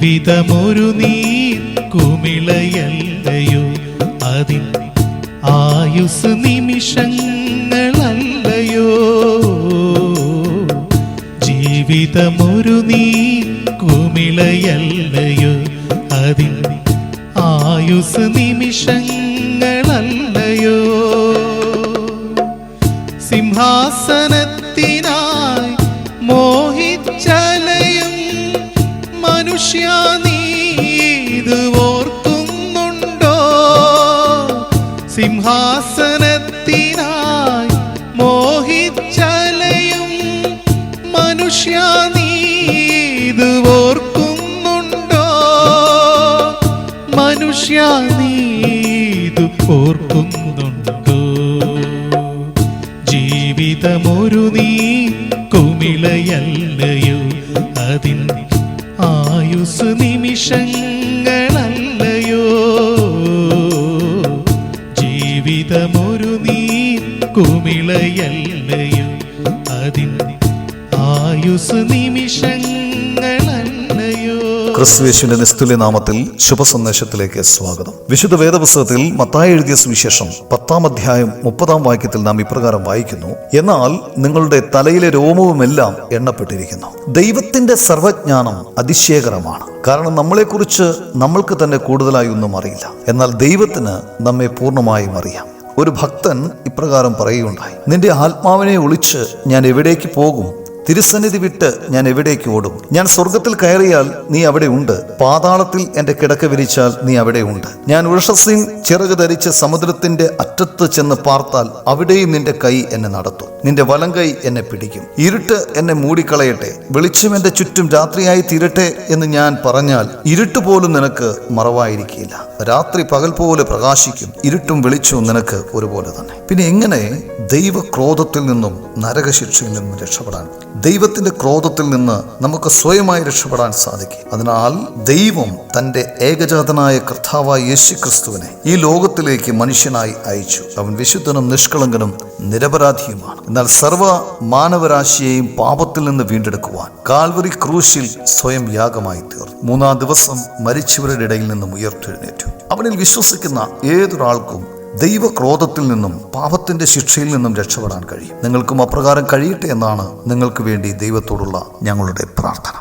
ജീവിതമൊരു നീർ കുമിളയല്ലയോ? അതിൻ ആയുസ് നിമിഷങ്ങളല്ലയോ? ജീവിതമൊരു നീർ കുമിളയല്ലയോ? അതിൻ ആയുസ് നിമിഷങ്ങളല്ലയോ? സിംഹാസനത്തിനായി മോഹിച്ചലയും മനുഷ്യ നീത് ഓർക്കുന്നുണ്ടോ? സിംഹാസനത്തിനായി മോഹിച്ചലയും മനുഷ്യ നീത് ഓർക്കുന്നുണ്ടോ? മനുഷ്യ നീത് ഓർക്കുന്നുണ്ടോ? ജീവിതമൊരു നീ ആയുസ് നിമിഷങ്ങളല്ലയോ ജീവിതമൊരു നീ കുമിളയല്ലയോ അതിൻ ആയുസ് നിമിഷങ്ങളല്ലയോ? ക്രിസ്തുവേശുവിന്റെ നിസ്തുല്യ നാമത്തിൽ ശുഭസന്ദേശത്തിലേക്ക് സ്വാഗതം. വിശുദ്ധ വേദപുസ്തകത്തിൽ മത്തായി എഴുതിയ സുവിശേഷം പത്താം അധ്യായം മുപ്പതാം വാക്യത്തിൽ നാം ഇപ്രകാരം വായിക്കുന്നു. എന്നാൽ നിങ്ങളുടെ തലയിലെ രോമവുമെല്ലാം എണ്ണപ്പെട്ടിരിക്കുന്നു. ദൈവത്തിന്റെ സർവജ്ഞാനം അതിശയകരമാണ്. കാരണം നമ്മളെക്കുറിച്ച് നമ്മൾക്ക് തന്നെ കൂടുതലായി ഒന്നും അറിയില്ല. എന്നാൽ ദൈവത്തിന് നമ്മെ പൂർണമായും അറിയാം. ഒരു ഭക്തൻ ഇപ്രകാരം പറയുകയുണ്ടായി. നിന്റെ ആത്മാവിനെ ഒളിച്ച് ഞാൻ എവിടേക്ക് പോകും? തിരുസന്നിധി വിട്ട് ഞാൻ എവിടേക്ക് ഓടും? ഞാൻ സ്വർഗത്തിൽ കയറിയാൽ നീ അവിടെ ഉണ്ട്. പാതാളത്തിൽ എന്റെ കിടക്ക വിരിച്ചാൽ നീ അവിടെ ഉണ്ട്. ഞാൻ ഉഷസിൻ ചിറക് ധരിച്ച് സമുദ്രത്തിന്റെ അറ്റത്ത് ചെന്ന് പാർത്താൽ അവിടെയും നിന്റെ കൈ എന്നെ നടത്തും. നിന്റെ വലം കൈ എന്നെ പിടിക്കും. ഇരുട്ട് എന്നെ മൂടിക്കളയട്ടെ. വെളിച്ചം എന്റെ ചുറ്റും രാത്രിയായി തീരട്ടെ എന്ന് ഞാൻ പറഞ്ഞാൽ ഇരുട്ട് പോലും നിനക്ക് മറവായിരിക്കില്ല. രാത്രി പകൽ പോലെ പ്രകാശിക്കും. ഇരുട്ടും വെളിച്ചവും നിനക്ക് ഒരുപോലെ തന്നെ. പിന്നെ എങ്ങനെ ദൈവക്രോധത്തിൽ നിന്നും നരകശിക്ഷയിൽ നിന്നും രക്ഷപ്പെടാൻ ദൈവത്തിന്റെ ക്രോധത്തിൽ നിന്ന് നമുക്ക് സ്വയമായി രക്ഷപ്പെടാൻ സാധിക്കും. അതിനാൽ ദൈവം തന്റെ ഏകജാതനായ കർത്താവായ യേശു ക്രിസ്തുവിനെ ഈ ലോകത്തിലേക്ക് മനുഷ്യനായി അയച്ചു. അവൻ വിശുദ്ധനും നിഷ്കളങ്കനും നിരപരാധിയുമാണ്. എന്നാൽ സർവ മാനവരാശിയെയും പാപത്തിൽ നിന്ന് വീണ്ടെടുക്കുവാൻ കാൽവറി ക്രൂശിൽ സ്വയം യാഗമായി തീർന്നു. മൂന്നാം ദിവസം മരിച്ചവരുടെ ഇടയിൽ നിന്നും ഉയർത്തെഴുന്നേറ്റു. അവനിൽ വിശ്വസിക്കുന്ന ഏതൊരാൾക്കും ദൈവക്രോധത്തിൽ നിന്നും പാപത്തിന്റെ ശിക്ഷയിൽ നിന്നും രക്ഷപ്പെടാൻ കഴിയും. നിങ്ങൾക്കും അപ്രകാരം കഴിയട്ടെ എന്നാണ് നിങ്ങൾക്ക് വേണ്ടി ദൈവത്തോടുള്ള ഞങ്ങളുടെ പ്രാർത്ഥന.